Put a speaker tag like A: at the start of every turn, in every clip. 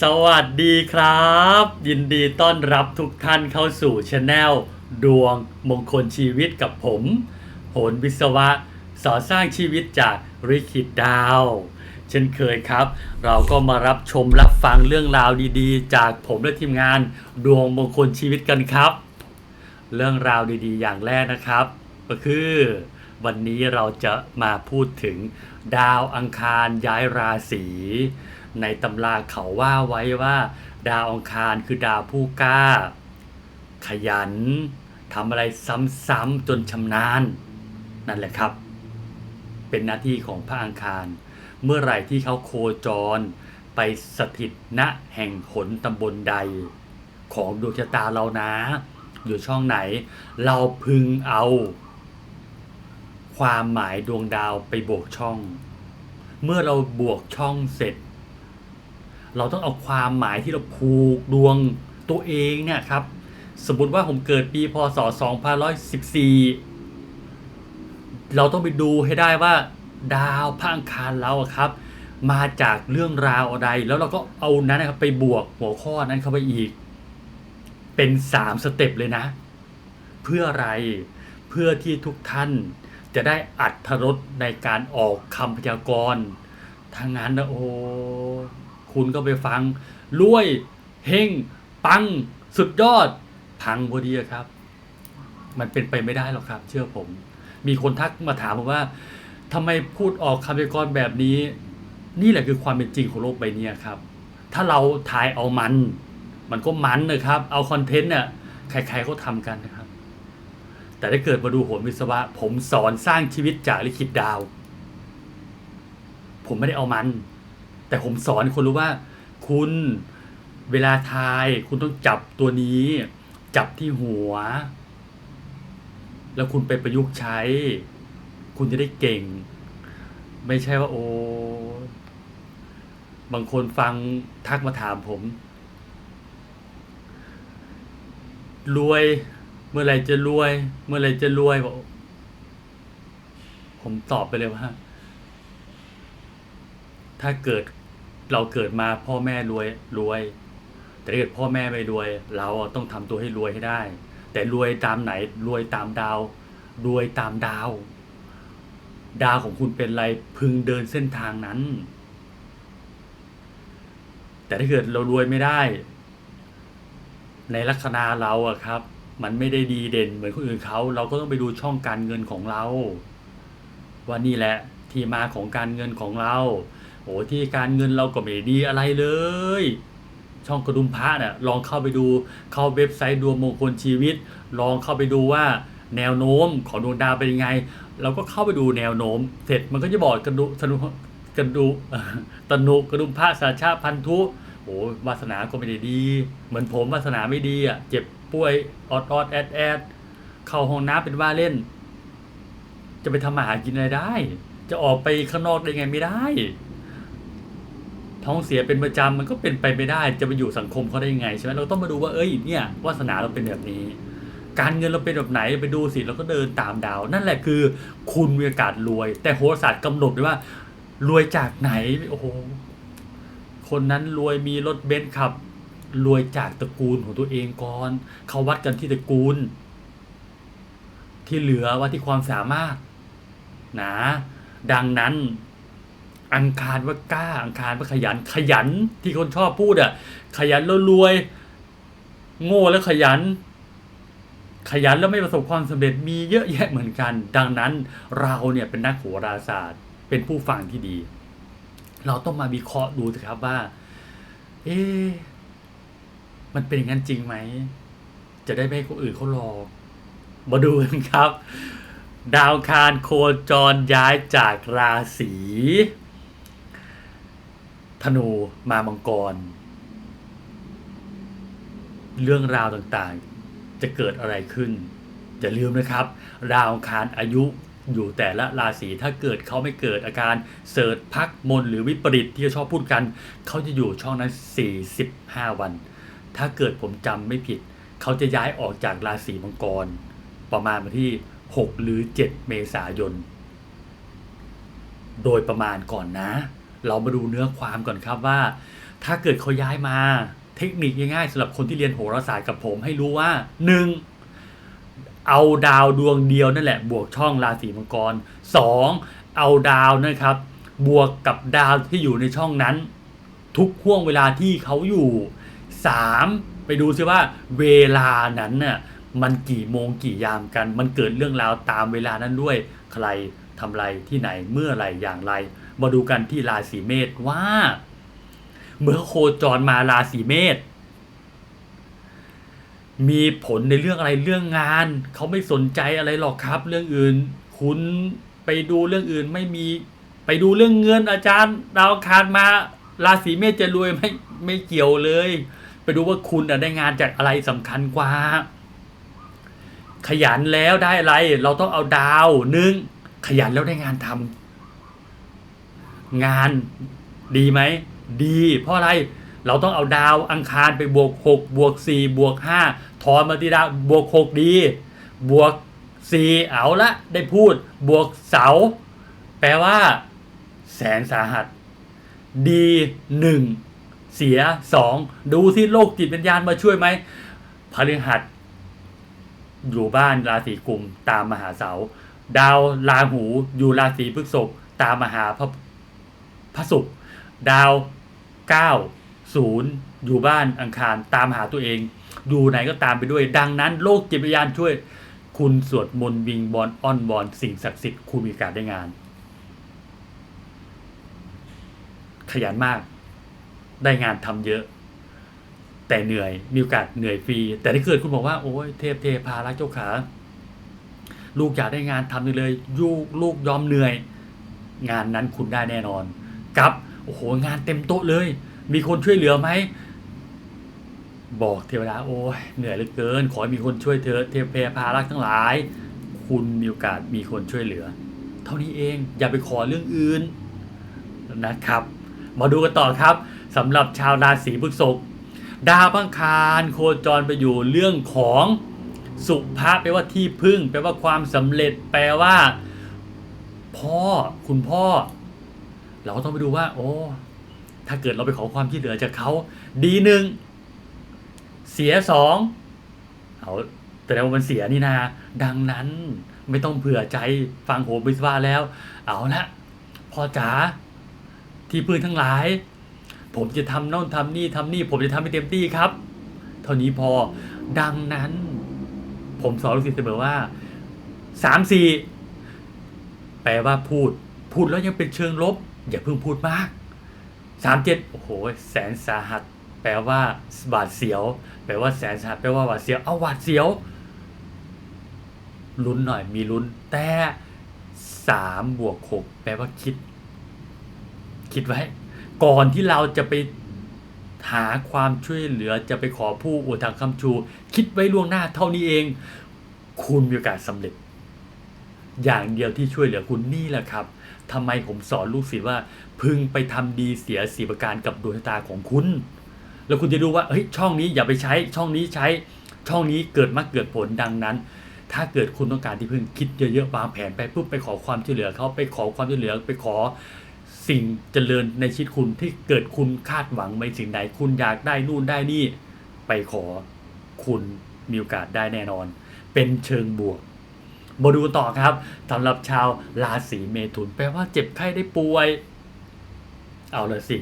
A: สวัสดีครับ ยินดีต้อนรับทุกท่านเข้าสู่ช anel ดวงมงคลชีวิตกับผมโหนวิศวะ สอนสร้างชีวิตจากริคิดดาว เช่นเคยครับ เราก็มารับชมรับฟังเรื่องราวดีๆ จากผมและทีมงานดวงมงคลชีวิตกันครับ เรื่องราวดีๆ อย่างแรกนะครับ ก็คือวันนี้เราจะมาพูดถึงดาวอังคารย้ายราศี ในตำราเขาว่าไว้ว่า ดาวองคารคือดาวผู้กล้า ขยันทำอะไรซ้ำๆจนชำนาญ นั่นแหละครับ เป็นหน้าที่ของพระอังคาร เมื่อไหร่ที่เขาโคจร ไปสถิตณแห่งหนตำบลใด ของดวงชะตาเรานะ อยู่ช่องไหน เราพึงเอา ความหมายดวงดาวไปบวกช่อง เมื่อเราบวกช่องเสร็จ เราต้องเอาความหมายที่เราผูกดวงตัวเองเนี่ยครับ สมมติว่าผมเกิดปีพศ 2514 เราต้องไปดูให้ได้ว่าดาวพระอังคารเราครับ มาจากเรื่องราวอะไร แล้วเราก็เอานั้นนะครับไปบวกหัวข้อนั้นเข้าไปอีก เป็นสามสเต็ปเลยนะ เพื่ออะไรเพื่อที่ทุกท่านจะได้อัดรสในการออกคำพยากรณ์ทางนั้นนะโอ้ คุณก็ไปฟังรวยเฮงปังสุดยอด พังพอดีครับ มันเป็นไปไม่ได้หรอกครับ เชื่อผม มีคนทักมาถามผมว่าทำไมพูดออกคำพยากรณ์แบบนี้ นี่แหละคือความเป็นจริงของโลกใบนี้ครับ ถ้าเราทายเอามัน มันก็มันนะครับ เอาคอนเทนต์เนี่ยใครๆเขาทำกันนะครับ แต่ถ้าเกิดมาดูโหนวิศวะ ผมสอนสร้างชีวิตจากลิขิตดาว ผมไม่ได้เอามัน แต่ผมสอนคนรู้ว่า คุณเวลาทายคุณต้องจับตัวนี้ จับที่หัว แล้วคุณไปประยุกต์ใช้ คุณจะได้เก่ง ไม่ใช่ว่าโอ้บางคนฟังทักมาถามผม รวย เมื่อไรจะรวย เมื่อไรจะรวย ผมตอบไปเลยว่า ถ้าเกิดเราเกิดมาพ่อแม่รวยรวย แต่ถ้าเกิดพ่อแม่ไม่รวย เราต้องทำตัวให้รวยให้ได้ แต่รวยตามไหนรวยตามดาว รวยตามดาว ดาวของคุณเป็นอะไรพึงเดินเส้นทางนั้น แต่ถ้าเกิดเรารวยไม่ได้ ในลัคนาเราอะครับ มันไม่ได้ดีเด่นเหมือนคนอื่นเขาเราก็ต้องไปดูช่องการเงินของเรา ว่านี่แหละที่มาของการเงินของเรา โอ้ที่การเงินเราก็ไม่ดีอะไรเลย ช่องกระดุมพระเนี่ยลองเข้าไปดูเข้าเว็บไซต์ดวงมงคลชีวิต ลองเข้าไปดูว่าแนวโน้มของดวงดาวเป็นยังไง เราก็เข้าไปดูแนวโน้ม เสร็จมันก็จะบอกกระดุสนุกระดุตนุกระดุมพระสาชาพันธุโอ้วาสนาก็ไม่ได้ดี เหมือนผมวาสนาไม่ดีอะ เจ็บป่วยออดออดแอดแอดเข้าห้องน้ำเป็นว่าเล่น จะไปทำอาหารกินอะไรได้ จะออกไปข้างนอกได้ไงไม่ได้ ท้องเสียเป็นประจำมันก็เป็นไปไม่ได้ จะไปอยู่สังคมเขาได้ยังไงใช่ไหมเราต้องมาดูว่าเอ้ยเนี่ยวาสนาเราเป็นแบบนี้ การเงินเราเป็นแบบไหนไปดูสิเราก็เดินตามดาว นั่นแหละคือ คุณมีโอกาสรวย แต่โหราศาสตร์กำหนดไว้ว่ารวยจากไหนโอ้โหคนนั้นรวยมีรถเบนซ์ขับ รวยจากตระกูลของตัวเองก่อนเขาวัดกันที่ตระกูล ที่เหลือว่าที่ความสามารถนะดังนั้น อังคารว่ากล้า อังคารว่าขยัน ขยันที่คนชอบพูดอะขยันแล้วรวย โง่แล้วขยัน ขยันแล้วไม่ประสบความสำเร็จมีเยอะแยะเหมือนกัน ดังนั้นเราเนี่ยเป็นนักโหราศาสตร์ เป็นผู้ฟังที่ดี เราต้องมาวิเคราะห์ดูสิครับว่า เอ๊มันเป็นอย่างนั้นจริงไหม จะได้ไม่ให้คนอื่นเขาหลอกมาดูกันครับ ดาวคารโคจรย้ายจากราศี ธนูมามังกร เรื่องราวต่างๆ จะเกิดอะไรขึ้น อย่าลืมนะครับดาวคารอายุอยู่แต่ละราศีถ้าเกิดเขาไม่เกิดอาการเสิร์ชพักมนหรือวิปริตที่เขาชอบพูดกัน เขาจะอยู่ช่องนั้น 45 วัน ถ้าเกิดผมจำไม่ผิด เขาจะย้ายออกจากราศีมังกร ประมาณวันที่ 6 หรือ 7 เมษายน โดยประมาณก่อนนะ เรามาดูเนื้อความก่อนครับว่า ถ้าเกิดเขาย้ายมาเทคนิคง่ายๆสำหรับคนที่เรียนโหราศาสตร์กับผมให้รู้ว่าหนึ่งเอาดาวดวงเดียวนั่นแหละ บวกช่องราศีมังกรสองเอาดาวนะครับ บวกกับดาวที่อยู่ในช่องนั้น ทุกห่วงเวลาที่เขาอยู่สามไปดูซิว่า เวลานั้นน่ะมันกี่โมงกี่ยามกัน มันเกิดเรื่องราวตามเวลานั้นด้วย ใครทำอะไรที่ไหนเมื่อไรอย่างไร มาดูกันที่ราศีเมษว่า เมื่อโคจรมาราศีเมษมีผลในเรื่องอะไรเรื่องงาน เขาไม่สนใจอะไรหรอกครับ เรื่องอื่น คุณไปดูเรื่องอื่นไม่มีไปดูเรื่องเงินอาจารย์ดาวคารมาราศีเมษจะรวยไม่ไม่เกี่ยวเลย ไปดูว่าคุณได้งานจากอะไรสำคัญกว่า ขยันแล้วได้อะไร เราต้องเอาดาวหนึ่งขยันแล้วได้งานทำ งานดีไหม ดี เพราะอะไรเราต้องเอาดาวอังคารไปบวกหกบวกสี่บวกห้าถอนมาที่ดาวบวกหกดี บวกสี่เอาละได้พูด บวกเสา แปลว่า แสนสาหัส ดีหนึ่งเสียสองดูที่โลกจิตวิญญาณมาช่วยไหมพฤหัส อยู่บ้านราศีกุมตามมหาเสา ดาวราหูอยู่ราศีพฤษภตามมหาพระ พระศุกร์ดาวเก้าศูนย์อยู่บ้านอังคารตามหาตัวเอง อยู่ไหนก็ตามไปด้วย ดังนั้นโลกจิตวิญญาณช่วย คุณสวดมนต์วิงบอลอ้อนบอลสิ่งศักดิ์สิทธิ์คุณมีโอกาสได้งาน ขยันมาก ได้งานทำเยอะ แต่เหนื่อยมีโอกาสเหนื่อยฟรี แต่ถ้าเกิดคุณบอกว่าโอ้ยเทพเทพารักเจ้าขา ลูกอยากได้งานทำเลย ลูกลูกยอมเหนื่อย งานนั้นคุณได้แน่นอน กับโอ้โหงานเต็มโต๊ะเลย มีคนช่วยเหลือไหมบอกเทวดาโอ้ยเหนื่อยเหลือเกิน ขอให้มีคนช่วยเธอเทพเพพารักทั้งหลาย คุณมีโอกาสมีคนช่วยเหลือ เท่านี้เองอย่าไปขอเรื่องอื่นนะครับ มาดูกันต่อครับสำหรับชาวราศีพฤษภดาวพังคารโคจรไปอยู่เรื่องของสุภาพแปลว่าที่พึ่ง แปลว่าความสำเร็จแปลว่า พ่อคุณพ่อ เราก็ต้องไปดูว่า โอ้ ถ้าเกิดเราไปขอความช่วยเหลือจากเขาดีหนึ่งเสียสองเอาแต่ว่ามันเสียนี่นาดังนั้นไม่ต้องเผื่อใจฟังโหบิสว่าแล้ว เอาละพ่อจ๋าที่พึ่งทั้งหลาย ผมจะทำโน่นทำนี่ทำนี่ ผมจะทำให้เต็มที่ครับ เท่านี้พอดังนั้น ผมสอนลูกศิษย์เสมอว่าสามสี่แปลว่าพูด พูดแล้วยังเป็นเชิงลบ อย่าเพิ่งพูดมากสามเจ็ดโอ้โห แสนสาหัส แปลว่าหวาดเสียว แปลว่าแสนสาหัส แปลว่าหวาดเสียว เอาหวาดเสียว ลุ้นหน่อย มีลุ้น แต่สามบวกหกแปลว่าคิด คิดไว้ ก่อนที่เราจะไปหาความช่วยเหลือจะไปขอผู้อุทางคำชู คิดไว้ล่วงหน้าเท่านี้เอง คุณมีโอกาสสำเร็จ อย่างเดียวที่ช่วยเหลือคุณนี่แหละครับ ทำไมผมสอนลูกศิษย์ว่า พึงไปทำดีเสียสีประการกับดวงชะตาของคุณ แล้วคุณจะดูว่าเฮ้ยช่องนี้อย่าไปใช้ช่องนี้ใช้ช่องนี้เกิดมาเกิดผลดังนั้น ถ้าเกิดคุณต้องการที่พึ่งคิดเยอะๆวางแผนไปปุ๊บไปขอความช่วยเหลือเขาไปขอความช่วยเหลือไปขอสิ่งเจริญในชีวิตคุณที่เกิดคุณคาดหวังในสิ่งใดคุณอยากได้นู่นได้นี่ ไปขอคุณมีโอกาสได้แน่นอน เป็นเชิงบวก มาดูต่อครับสำหรับชาวราศีเมถุนแปลว่าเจ็บไข้ได้ป่วย เอาเลยสิ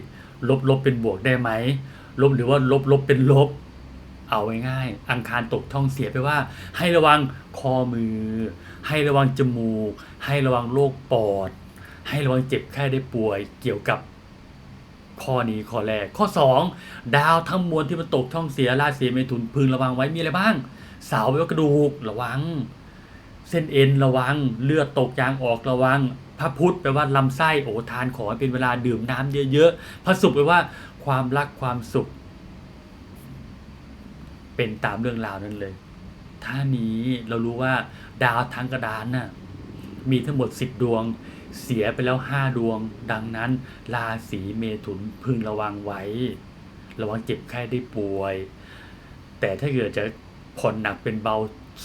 A: ลบลบเป็นบวกได้ไหม ลบหรือว่าลบลบเป็นลบ เอาง่ายๆอังคารตกท้องเสียไปว่า ให้ระวังคอมือ ให้ระวังจมูก ให้ระวังโรคปอด ให้ระวังเจ็บไข้ได้ป่วย เกี่ยวกับข้อนี้ข้อแรก ข้อ 2 ดาวทั้งมวลที่มันตกช่องเสียราศีเมถุนพึงระวังไว้มีอะไรบ้าง เสาแปลว่ากระดูกระวัง เส้นเอ็นระวัง เลือดตกยางออกระวัง พระพุทธแปลว่าลำไส้โอ้ทานขอเป็นเวลาดื่มน้ำเยอะๆพระศุกร์แปลว่าความรักความสุข เป็นตามเรื่องราวนั้นเลย ท่านี้เรารู้ว่าดาวทั้งกระดานน่ะมีทั้งหมดสิบดวง เสียไปแล้วห้าดวง ดังนั้น ราศีเมถุนพึงระวังไว้ ระวังเจ็บไข้ได้ป่วย แต่ถ้าเกิดจะผ่อนหนักเป็นเบา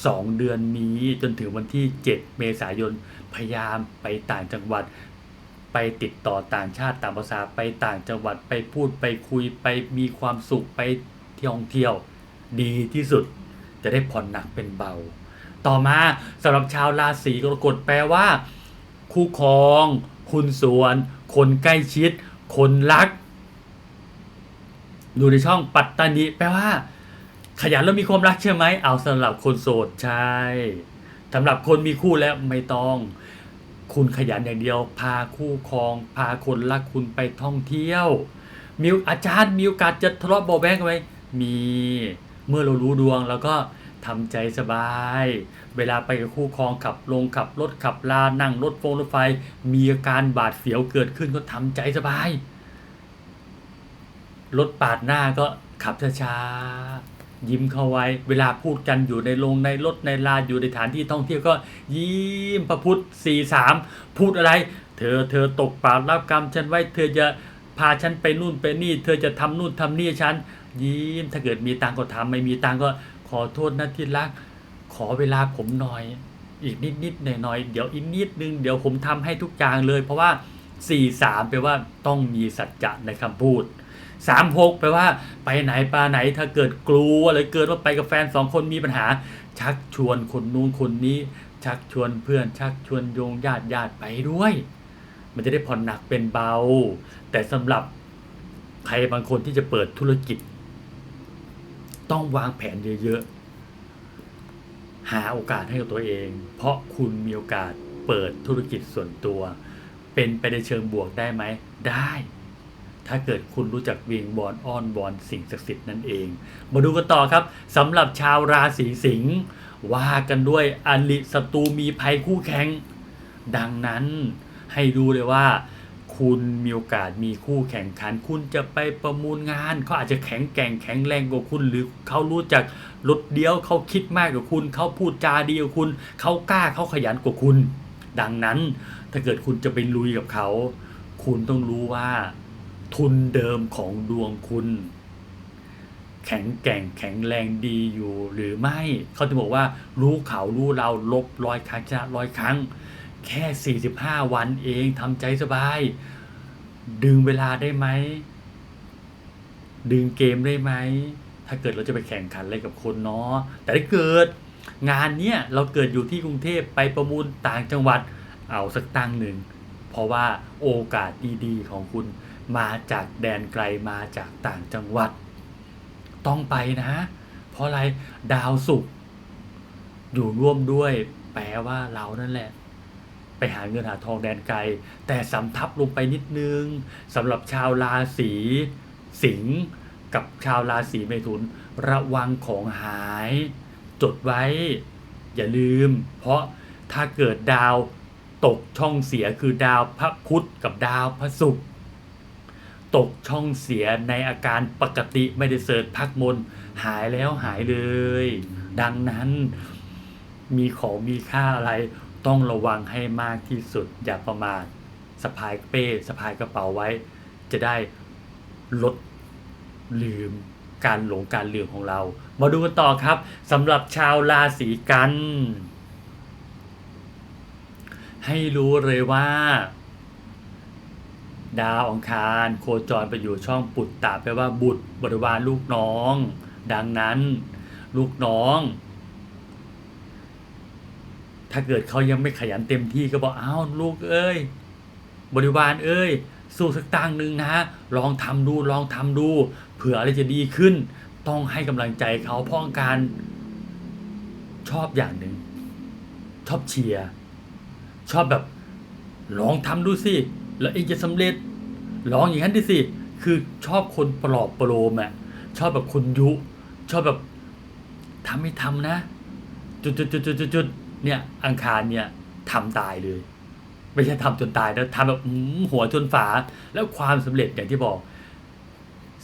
A: สองเดือนนี้จนถึงวันที่ 7 เมษายน พยายามไปต่างจังหวัด ไปติดต่อต่างชาติต่างภาษาไปต่างจังหวัดไปพูดไปคุยไปมีความสุขไปเที่ยวท่องเที่ยวดีที่สุด จะได้ผ่อนหนักเป็นเบา ต่อมาสำหรับชาวราศีกรกฎแปลว่า คู่ครอง คุณส่วน คนใกล้ชิด คนรัก ดูในช่องปัตตานีแปลว่า ขยันแล้วมีความรักใช่ไหมเอาสำหรับคนโสดใช่สำหรับคนมีคู่แล้วไม่ต้อง คุณขยันอย่างเดียว พาคู่ครอง พาคนรักคุณไปท่องเที่ยวมีอาจารย์มีโอกาสจะทะเลาะเบาแว้งกันไหมมีเมื่อเรารู้ดวงแล้วก็ทำใจสบาย เวลาไปกับคู่ครองขับลงขับรถขับลานั่งรถโฟงรถไฟ มีอาการบาดเสียวเกิดขึ้นก็ทำใจสบาย รถปาดหน้าก็ขับช้าๆ ยิ้มเข้าไว้ เวลาพูดกันอยู่ในโรงในรถในลานอยู่ในฐานที่ท่องเที่ยวก็ ยิ้มพระพุทธสี่สามพูดอะไร เธอเธอตกปากรับกรรมฉันไว้ เธอจะพาฉันไปนู่นไปนี่ เธอจะทำนู่นทำนี่ฉัน ยิ้มถ้าเกิดมีตังก็ทำไม่มีตังก็ขอโทษนะที่รัก ขอเวลาผมหน่อย อีกนิดนิดหน่อยหน่อยๆเดี๋ยวอีกนิดนึงเดี๋ยวผมทำให้ทุกอย่างเลย เพราะว่าสี่สามแปลว่าต้องมีสัจจะในคำพูด สามหกแปลว่าไปไหนปลาไหนถ้าเกิดกลัวอะไรเกิดว่าไปกับแฟนสองคนมีปัญหา ชักชวนคนนู้นคนนี้ ชักชวนเพื่อน ชักชวนโยงญาติญาติไปด้วย มันจะได้ผ่อนหนักเป็นเบา แต่สำหรับใครบางคนที่จะเปิดธุรกิจ ต้องวางแผนเยอะๆ หาโอกาสให้กับตัวเอง เพราะคุณมีโอกาสเปิดธุรกิจส่วนตัว เป็นไปในเชิงบวกได้ไหมได้ ถ้าเกิดคุณรู้จักเวียงบอลอ้อนบอลสิ่งศักดิ์สิทธิ์นั่นเอง มาดูกันต่อครับสำหรับชาวราศีสิงห์ว่ากันด้วยอลิศัตรูมีภัยคู่แข่งดังนั้นให้ดูเลยว่า คุณมีโอกาสมีคู่แข่งขัน คุณจะไปประมูลงานเขาอาจจะแข็งแกร่งแข็งแรงกว่าคุณ หรือเขารู้จักรถเดียวเขาคิดมากกว่าคุณ เขาพูดจาดีกว่าคุณเขากล้าเขาขยันกว่าคุณ ดังนั้นถ้าเกิดคุณจะไปลุยกับเขา คุณต้องรู้ว่า ทุนเดิมของดวงคุณ แข็งแกร่งแข็งแรงดีอยู่หรือไม่เขาจะบอกว่า รู้เขารู้เราลบร้อยครั้งชนะร้อยครั้ง แค่ 45 วันเองทำใจสบาย ดึงเวลาได้ไหม ดึงเกมได้ไหม ถ้าเกิดเราจะไปแข่งขันอะไรกับคนเนาะแต่ถ้าเกิดงานเนี้ยเราเกิดอยู่ที่กรุงเทพไปประมูลต่างจังหวัดเอาสักตั้งหนึ่ง เพราะว่าโอกาสดีๆของคุณ มาจากแดนไกลมาจากต่างจังหวัด ต้องไปนะ เพราะอะไรดาวศุกร์อยู่ร่วมด้วย แปลว่าเรานั่นแหละ ไปหาเงินหาทองแดนไกล แต่สำทับลงไปนิดนึงสำหรับชาวราศีสิงห์กับชาวราศีเมถุน ระวังของหาย จดไว้ อย่าลืม เพราะถ้าเกิดดาวตกช่องเสียคือดาวพระพุธกับดาวพระศุกร์ ตกช่องเสียในอาการปกติไม่ได้เสิร์ชพักมน หายแล้วหายเลย ดังนั้นมีของมีค่าอะไรต้องระวังให้มากที่สุดอย่าประมาทสะพายเป้สะพายกระเป๋าไว้ จะได้ลดลืมการหลงการลืมของเรา มาดูกันต่อครับสำหรับชาวราศีกัน ให้รู้เลยว่า ดาวองคาร โคจรไปอยู่ช่องปุตตะแปลว่าบุตรบริวารลูกน้อง ดังนั้น ลูกน้อง ถ้าเกิดเขายังไม่ขยันเต็มที่ก็บอกอ้าวลูกเอ้ย บริวารเอ้ย สู้สักตั้งหนึ่งนะลองทำดูลองทำดู เผื่ออะไรจะดีขึ้น ต้องให้กำลังใจเขาเพราะการชอบอย่างหนึ่งชอบเชียร์ชอบแบบลองทำดูสิ แล้วเองจะสำเร็จ ลองอย่างนั้นดิสิ คือชอบคนปลอบประโลมอะชอบแบบคนยุ ชอบแบบทำไม่ทำนะ จุดจุดจุดจุดจุดจุดเนี่ยอังคารเนี่ยทำตายเลย ไม่ใช่ทำจนตายนะทำแบบหัวจนฝา แล้วความสำเร็จอย่างที่บอก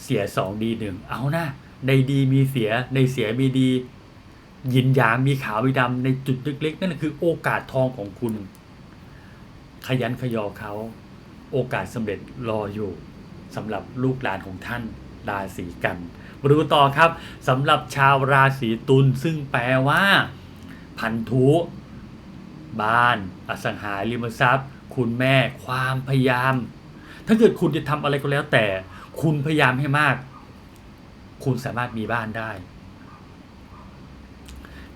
A: เสียสองดีหนึ่งเอานะในดีมีเสียในเสียมีดียินยางมีขาวมีดำในจุดเล็กๆ นั่นคือโอกาสทองของคุณ ขยันขยอเขา โอกาสสำเร็จรออยู่สำหรับลูกหลานของท่านราศีกันมาดูต่อครับสำหรับชาวราศีตุลซึ่งแปลว่า พันธุ บ้าน อสังหาริมทรัพย์ คุณแม่ความพยายาม ถ้าเกิดคุณจะทำอะไรก็แล้วแต่ คุณพยายามให้มาก คุณสามารถมีบ้านได้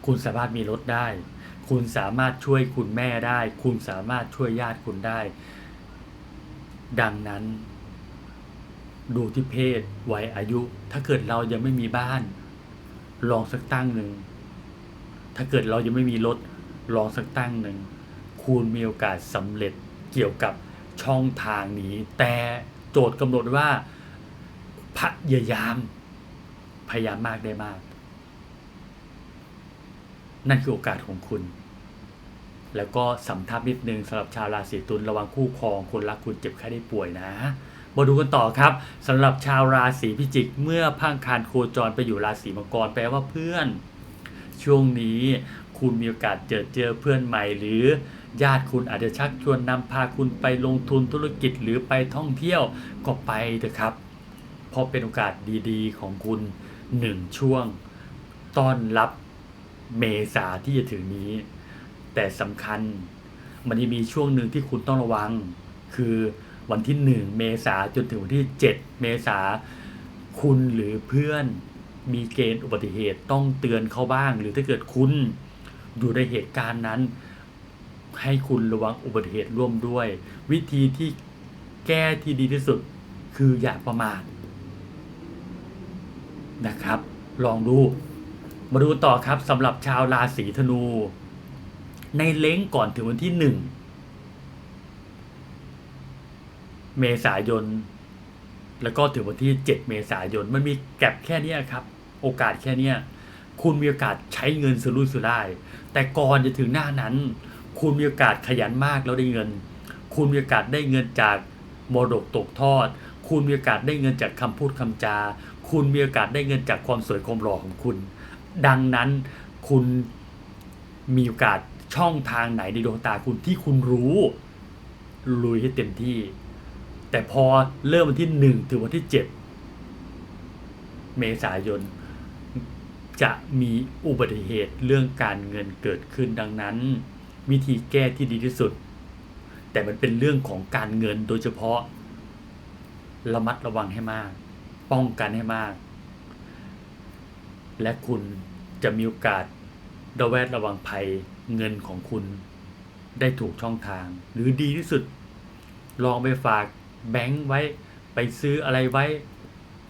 A: คุณสามารถมีรถได้ คุณสามารถช่วยคุณแม่ได้ คุณสามารถช่วยญาติคุณได้ ดังนั้น ดูที่เพศวัยอายุ ถ้าเกิดเรายังไม่มีบ้าน ลองสักตั้งหนึ่ง ถ้าเกิดเรายังไม่มีรถ ลองสักตั้งหนึ่ง คุณมีโอกาสสำเร็จเกี่ยวกับช่องทางนี้ แต่โจทย์กำหนดว่าพยายาม พยายามมากได้มาก นั่นคือโอกาสของคุณ แล้วก็สำทับนิดนึงสำหรับชาวราศีตุลระวังคู่ครองคนรักคุณเจ็บไข้ได้ป่วยนะมาดูกันต่อครับสำหรับชาวราศีพิจิกเมื่อพังคารโคจรไปอยู่ราศีมังกรแปลว่าเพื่อน ช่วงนี้คุณมีโอกาสเจอเจอเพื่อนใหม่หรือ ญาติคุณอาจจะชักชวนนำพาคุณไปลงทุนธุรกิจหรือไปท่องเที่ยวก็ไปเถอะครับ เพราะเป็นโอกาสดีๆ ของคุณหนึ่งช่วง ต้อนรับเมษาที่จะถึงนี้ แต่สำคัญมันจะมีช่วงหนึ่งที่คุณต้องระวัง คือวันที่ 1 เมษาจนถึงวันที่ 7 เมษาคุณหรือเพื่อนมีเกณฑ์อุบัติเหตุต้องเตือนเขาบ้าง หรือถ้าเกิดคุณอยู่ในเหตุการณ์นั้น ให้คุณระวังอุบัติเหตุร่วมด้วย วิธีที่แก้ที่ดีที่สุดคืออย่าประมาทนะครับ ลองดู มาดูต่อครับสำหรับชาวราศีธนู ในเล้งก่อนถึงวันที่หนึ่งเมษายน แล้วก็ถึงวันที่ 7 เมษายน มันมีแก็บแค่นี้ครับ โอกาสแค่นี้คุณมีโอกาสใช้เงินสุรุ่ยสุร่าย แต่ก่อนจะถึงหน้านั้น คุณมีโอกาสขยันมากแล้วได้เงิน คุณมีโอกาสได้เงินจากมรดกตกทอด คุณมีโอกาสได้เงินจากคำพูดคำจา คุณมีโอกาสได้เงินจากความสวยความหล่อของคุณ ดังนั้นคุณมีโอกาส ช่องทางไหนในดวงตาคุณที่คุณรู้ ลุยให้เต็มที่ แต่พอเริ่มวันที่หนึ่งถึงวันที่เจ็ดเมษายน จะมีอุบัติเหตุเรื่องการเงินเกิดขึ้นดังนั้น วิธีแก้ที่ดีที่สุด แต่มันเป็นเรื่องของการเงินโดยเฉพาะ ระมัดระวังให้มาก ป้องกันให้มาก และคุณจะมีโอกาสระแวดระวังภัย เงินของคุณได้ถูกช่องทาง หรือดีที่สุด ลองไปฝากแบงค์ไว้ไปซื้ออะไรไว้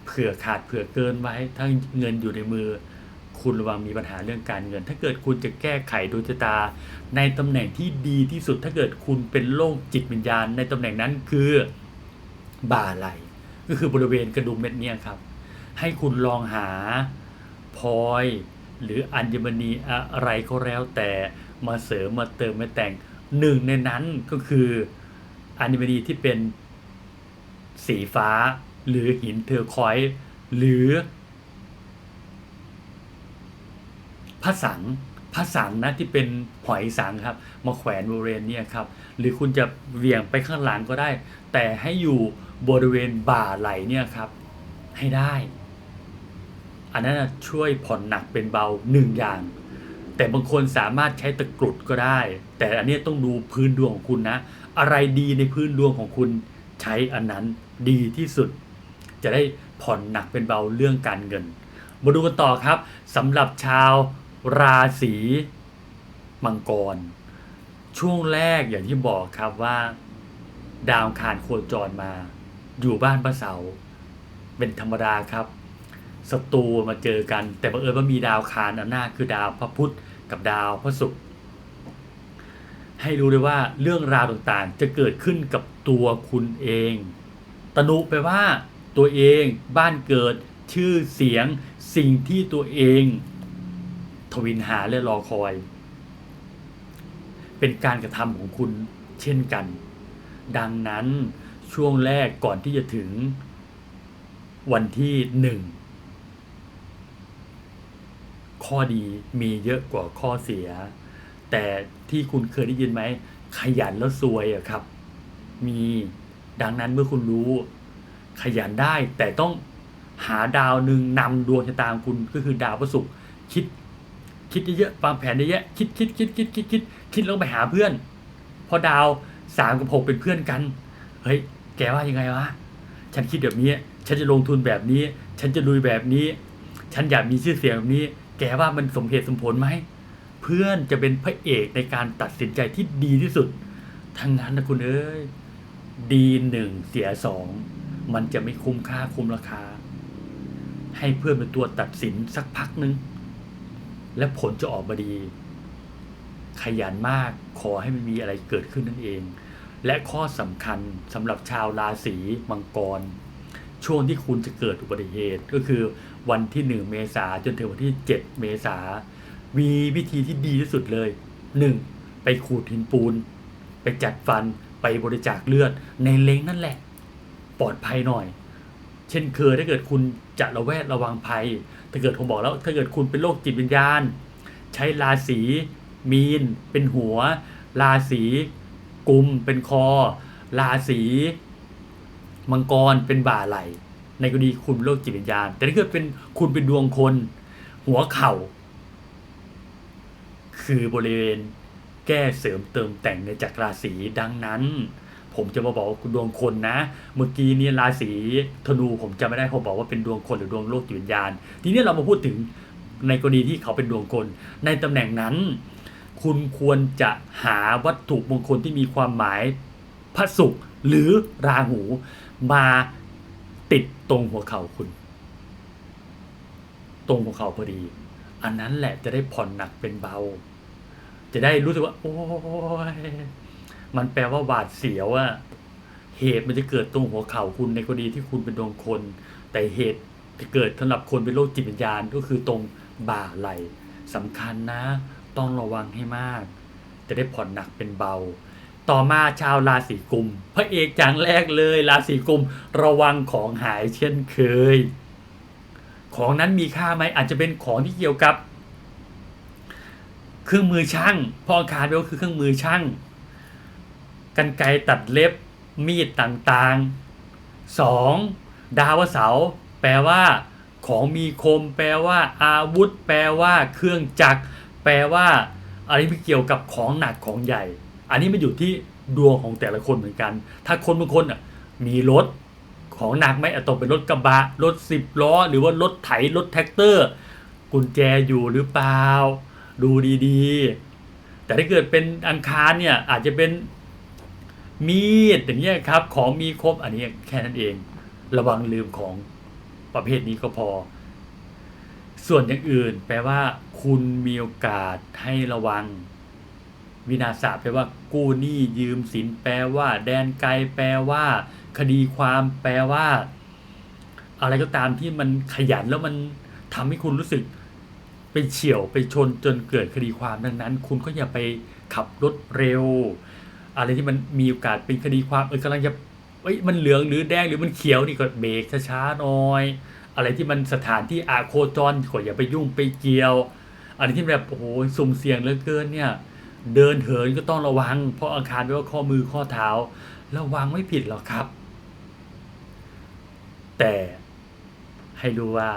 A: เผื่อขาดเผื่อเกินไว้ ถ้าเงินอยู่ในมือ คุณระวังมีปัญหาเรื่องการเงิน ถ้าเกิดคุณจะแก้ไขดวงชะตา ในตำแหน่งที่ดีที่สุด ถ้าเกิดคุณเป็นโรคจิตวิญญาณ ในตำแหน่งนั้นคือบ่าไหลก็คือบริเวณกระดุมเม็ดเนี่ยครับ ให้คุณลองหาพลอยหรืออัญมณีอะไรก็แล้วแต่ มาเสริมมาเติมมาแต่งหนึ่งในนั้นก็คืออัญมณีที่เป็นสีฟ้า หรือหินเทอร์คอยหรือพระสังพระสังนะที่เป็นหอยสังครับ มาแขวนบริเวณเนี่ยครับ หรือคุณจะเหวี่ยงไปข้างหลังก็ได้ แต่ให้อยู่บริเวณบ่าไหลเนี่ยครับ ให้ได้ อันนั้นช่วยผ่อนหนักเป็นเบาหนึ่งอย่าง แต่บางคนสามารถใช้ตะกรุดก็ได้ แต่อันนี้ต้องดูพื้นดวงของคุณนะ อะไรดีในพื้นดวงของคุณใช้อันนั้นดีที่สุด จะได้ผ่อนหนักเป็นเบาเรื่องการเงิน มาดูกันต่อครับสำหรับชาวราศีมังกร ช่วงแรกอย่างที่บอกครับว่า ดาวคารโคจรมา อยู่บ้านพระเสาเป็นธรรมดาครับศัตรูมาเจอกัน แต่บังเอิญว่ามีดาวคารอำนหน้าคือดาวพระพุธ กับดาวพระศุกร์ให้รู้เลยว่าเรื่องราวต่างๆ จะเกิดขึ้นกับตัวคุณเอง ตนุไปว่าตัวเองบ้านเกิดชื่อเสียงสิ่งที่ตัวเอง ทวินหาและรอคอย เป็นการกระทำของคุณเช่นกัน ดังนั้นช่วงแรกก่อนที่จะถึงวันที่หนึ่ง ข้อดีมีเยอะกว่าข้อเสีย แต่ที่คุณเคยได้ยินไหม ขยันแล้วซวยอะครับ มีดังนั้นเมื่อคุณรู้ ขยันได้แต่ต้องหาดาวหนึ่งนำดวงชะตาของคุณก็คือดาวพระศุกร์คิด คิดเยอะๆวางแผนเยอะๆคิดคิดคิดคิดคิดคิดคิดแล้วไปหาเพื่อนพอดาวสามกับหกเป็นเพื่อนกัน เฮ้ย แกว่ายังไงวะ ฉันคิดแบบนี้ ฉันจะลงทุนแบบนี้ ฉันจะลุยแบบนี้ ฉันอยากมีชื่อเสียงแบบนี้ แกว่ามันสมเหตุสมผลไหม เพื่อนจะเป็นพระเอกในการตัดสินใจที่ดีที่สุด ทั้งนั้นนะคุณเอ้ย ดีหนึ่งเสียสอง มันจะไม่คุ้มค่าคุ้มราคา ให้เพื่อนเป็นตัวตัดสินสักพักหนึ่งและผลจะออกมาดี ขยันมากขอให้มันมีอะไรเกิดขึ้นนั่นเอง และข้อสำคัญสำหรับชาวราศีมังกรช่วงที่คุณจะเกิดอุบัติเหตุก็คือ วันที่ 1 เมษาจนถึงวันที่ 7 เมษามีวิธีที่ดีที่สุดเลย 1. ไปขูดหินปูน ไปจัดฟันไปบริจาคเลือดในเล้งนั่นแหละ ปลอดภัยหน่อย เช่นเคยถ้าเกิดคุณจะระแวดระวังภัย ถ้าเกิดผมบอกแล้วถ้าเกิดคุณเป็นโรคจิตวิญญาณ ใช้ราศีมีน เป็นหัว ราศีกุมเป็นคอ ราศีมังกรเป็นบ่าไหล ในกรณีคุณโรคจิตวิญญาณ แต่ถ้าเกิดเป็นคุณเป็นดวงคน หัวเข่า คือบริเวณแก้เสริมเติมแต่งในจักรราศีดังนั้น ผมจะมาบอกว่าคุณดวงคนนะ เมื่อกี้นี่ราศีธนูผมจะไม่ได้ผมบอกว่าเป็นดวงคนหรือดวงโลกจิตวิญญาณ ทีนี้เรามาพูดถึงในกรณีที่เขาเป็นดวงคน ในตำแหน่งนั้น คุณควรจะหาวัตถุมงคลที่มีความหมายพระศุกร์หรือราหูมา ติดตรงหัวเข่าคุณ ตรงหัวเข่าพอดี อันนั้นแหละจะได้ผ่อนหนักเป็นเบา จะได้รู้สึกว่า โอ้ยมันแปลว่าหวาดเสียวอะเหตุมันจะเกิดตรงหัวเข่าคุณในกรณีที่คุณเป็นดวงคน แต่เหตุจะเกิดสำหรับคนเป็นโรคจิตวิญญาณก็คือตรงบ่าไหล่สำคัญนะ ต้องระวังให้มาก จะได้ผ่อนหนักเป็นเบา ต่อมาชาวราศีกุมพระเอกจางแรกเลยราศีกุมระวังของหายเช่นเคย ของนั้นมีค่าไหมอาจจะเป็นของที่เกี่ยวกับ เครื่องมือช่างพออังคารแปลว่าคือเครื่องมือช่างกันไกตัดเล็บมีดต่างๆ 2. ดาวเสาร์แปลว่า ของมีคม แปลว่า อาวุธ แปลว่า เครื่องจักร แปลว่า อะไรที่เกี่ยวกับของหนักของใหญ่ อันนี้มันอยู่ที่ดวงของแต่ละคนเหมือนกัน ถ้าคนบางคนอะมีรถของหนักไหมอาจจะเป็นรถกระบะ รถสิบล้อ หรือว่ารถไถ รถแท็กเตอร์ กุญแจอยู่หรือเปล่า ดูดีๆ แต่ถ้าเกิดเป็นอังคารเนี่ย อาจจะเป็นมีดอย่างเงี้ยครับ ของมีครบอันนี้แค่นั้นเอง ระวังลืมของประเภทนี้ก็พอ ส่วนอย่างอื่น แปลว่า คุณมีโอกาสให้ระวัง วินาศาแปลว่ากู้หนี้ยืมสินแปลว่า แดนไกลแปลว่า คดีความแปลว่า อะไรก็ตามที่มันขยันแล้วมันทำให้คุณรู้สึกไปเฉียวไปชนจนเกิดคดีความดังนั้น คุณก็อย่าไปขับรถเร็ว อะไรที่มันมีโอกาสเป็นคดีความเออกำลังจะเอ้ยมันเหลืองหรือแดงหรือมันเขียวนี่ก็เบรกช้าๆหน่อย อะไรที่มันสถานที่อาโคจรก็อย่าไปยุ่งไปเกี่ยว อะไรที่แบบโอ้โหสุ่มเสี่ยงเหลือเกินเนี่ย เดินเหินก็ต้องระวัง เพราะอาคารแปลว่าข้อมือข้อเท้า ระวังไม่ผิดหรอกครับ แต่ให้รู้ว่า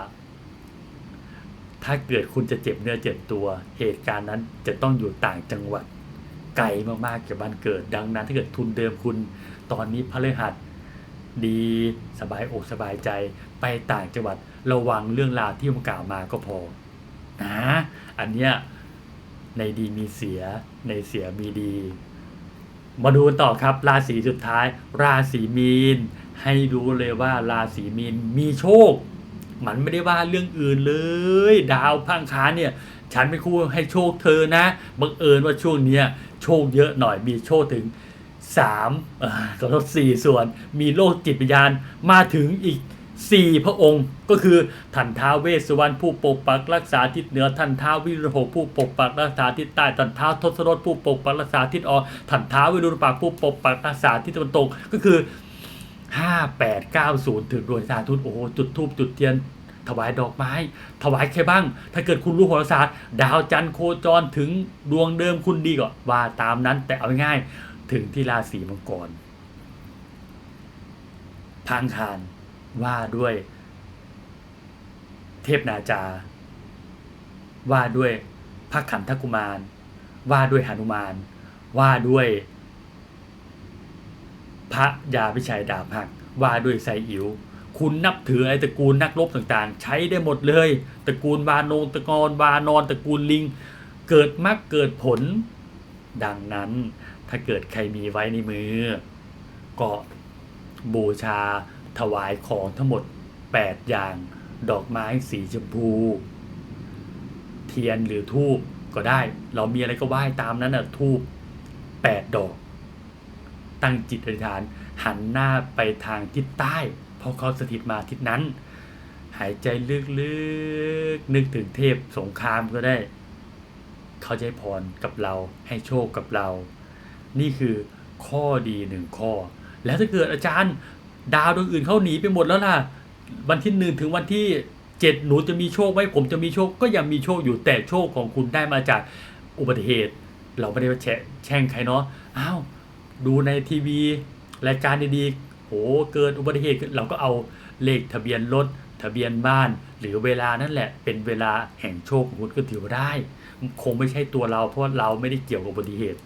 A: ถ้าเกิดคุณจะเจ็บเนื้อเจ็บตัว เหตุการณ์นั้นจะต้องอยู่ต่างจังหวัด ไกลมากๆจากบ้านเกิด ดังนั้น ถ้าเกิดทุนเดิมคุณ ตอนนี้พฤหัสดีสบายอกสบายใจไปต่างจังหวัด ระวังเรื่องราวที่ผมกล่าวมาก็พอนะอันเนี้ย ในดีมีเสีย ในเสียมีดี มาดูต่อครับ ราศีสุดท้าย ราศีมีน ให้รู้เลยว่าราศีมีนมีโชค มันไม่ได้ว่าเรื่องอื่นเลย ดาวพังคาเนี่ย ฉันไม่คู่ให้โชคเธอนะบังเอิญว่าช่วงเนี้ยโชคเยอะหน่อยมีโชคถึงสามเอ่อขอโทษสี่ส่วน มีโลกจิตวิญญาณมาถึงอีก สี่พระองค์ก็คือท่านท้าเวสสุวรรณผู้ปกปักรักษาทิศเหนือท่านท้าววิรุฬหผู้ปกปักรักษาทิศใต้ท่านท้าวทศรถผู้ปกปักรักษาทิศออกท่านท้าววิรุฬปากผู้ปกปักรักษาทิศตะวันตกก็คือห้าแปดเก้าศูนย์ถึงดวงสาธุโอ้โหจุดทูบจุดเทียน ถวายดอกไม้ ถวายใครบ้าง ถ้าเกิดคุณรู้โหราศาสตร์ ดาวจันทร์โคจรถึงดวงเดิมคุณดีก็ว่าตามนั้นแต่เอาง่ายถึงที่ราศีมังกรพังคาร ว่าด้วยเทพนาจา ว่าด้วยพระขันธกุมาร ว่าด้วยหนุมาน ว่าด้วย พระยาพิชัยดาบหัก ว่าด้วยไซอิ๋วคุณนับถือไอ้ตระกูลนักรบต่างๆ ใช้ได้หมดเลย ตระกูลวานงตระกรวานอนตระกูลลิง เกิดมรรคเกิดผล ดังนั้นถ้าเกิดใครมีไว้ในมือ ก็บูชา ถวายของทั้งหมด 8 อย่าง ดอกไม้สีชมพู เทียนหรือทูบก็ได้ เรามีอะไรก็ไหว้ตามนั้นน่ะทูบ8 ดอก ตั้งจิตอธิษฐานหันหน้าไปทางทิศใต้ เพราะเขาสถิตมาทิศนั้น หายใจลึกๆนึกถึงเทพสงครามก็ได้ เขาจะให้พรกับเราให้โชคกับเรา นี่คือข้อดีหนึ่งข้อ แล้วถ้าเกิดอาจารย์ ดาวดวงอื่นเขาหนีไปหมดแล้วล่ะ วันที่หนึ่งถึงวันที่เจ็ดหนูจะมีโชคไหมผมจะมีโชคก็ยังมีโชคอยู่แต่โชคของคุณได้มาจากอุบัติเหตุ เราไม่ได้ว่าแช่งใครเนาะอ้าวดูในทีวีรายการดีๆโหเกิดอุบัติเหตุขึ้นเราก็เอาเลขทะเบียนรถทะเบียนบ้าน หรือเวลานั่นแหละ เป็นเวลาแห่งโชคของคุณก็ถือว่าได้ คงไม่ใช่ตัวเรา เพราะเราไม่ได้เกี่ยวกับอุบัติเหตุ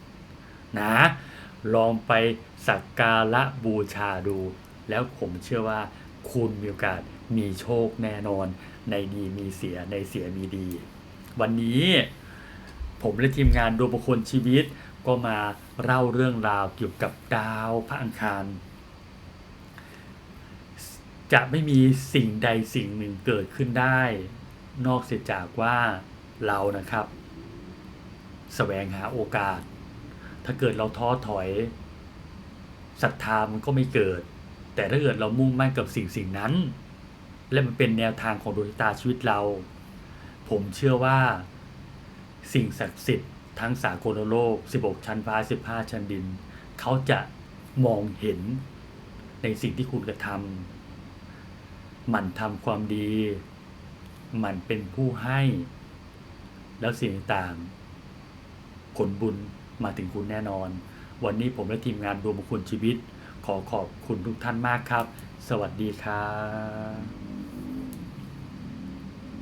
A: นะ ลองไปสักการะบูชาดู แล้วผมเชื่อว่าคุณมีโอกาสมีโชคแน่นอน ในดีมีเสียในเสียมีดี วันนี้ผมและทีมงานดวงบุคคลชีวิต ก็มาเล่าเรื่องราวเกี่ยวกับดาวพระอังคาร จะไม่มีสิ่งใดสิ่งหนึ่งเกิดขึ้นได้ นอกเสียจากว่าเรานะครับแสวงหาโอกาส ถ้าเกิดเราท้อถอยศรัทธามันก็ไม่เกิด แต่ถ้าเกิดเรามุ่งมั่นกับสิ่งสิ่งนั้น และมันเป็นแนวทางของดวงชะตาชีวิตเรา ผมเชื่อว่า สิ่งศักดิ์สิทธิ์ทั้งสากลโลก 16 ชั้นฟ้า 15 ชั้นดิน เขาจะมองเห็นในสิ่งที่คุณกระทำหมันทำความดีมันเป็นผู้ให้ แล้วสิ่งต่างผลบุญมาถึงคุณแน่นอน วันนี้ผมและทีมงานรวมบุคคลชีวิต ขอขอบคุณทุกท่านมากครับ สวัสดีครับ